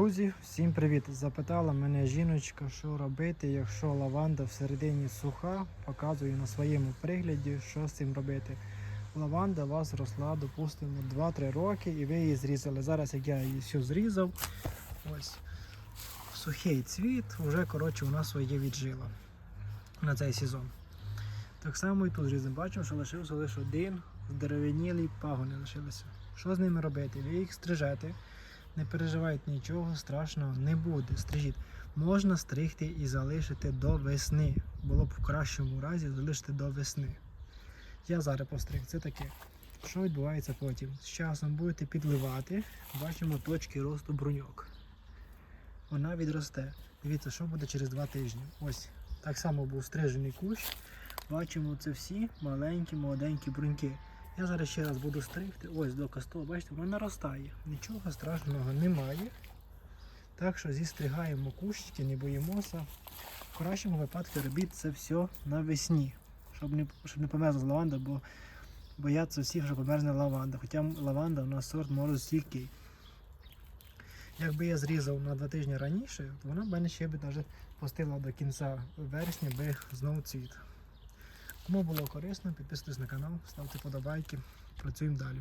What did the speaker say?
Друзі, всім привіт! Запитала мене жіночка, що робити, якщо лаванда всередині суха. Показую на своєму пригляді, що з цим робити. Лаванда у вас росла, допустимо, 2-3 роки і ви її зрізали. Зараз, як я її всю зрізав, ось сухий цвіт, вже коротше нас своє віджило на цей сезон. Так само і тут зрізаємо. Бачимо, що лишився лише один здерев'янілий пагони лишилися. Що з ними робити? Ви їх стрижете. Не переживайте нічого страшного не буде. Стрижіть. Можна стригти і залишити до весни. Було б в кращому разі залишити до весни. Я зараз постриг. Це таке. Що відбувається потім? З часом будете підливати, бачимо точки росту бруньок. Вона відросте. Дивіться, що буде через два тижні. Ось так само був стрижений кущ. Бачимо, це всі маленькі, молоденькі бруньки. Я зараз ще раз буду стригти. Ось доказ того, бачите, воно наростає. Нічого страшного немає. Так що зістригаємо кущики, не боїмося. В кращому випадку робіть це все навесні, щоб не, щоб не померзла лаванда, бо бояться всі, що померзне лаванда. Хоча лаванда у нас сорт морозостійкий. Якби я зрізав на два тижні раніше, то вона б мене ще б навіть пустила до кінця вересня би знову цвіт. Кому було корисно, підписуйтесь на канал, ставте подобайки. Працюємо далі.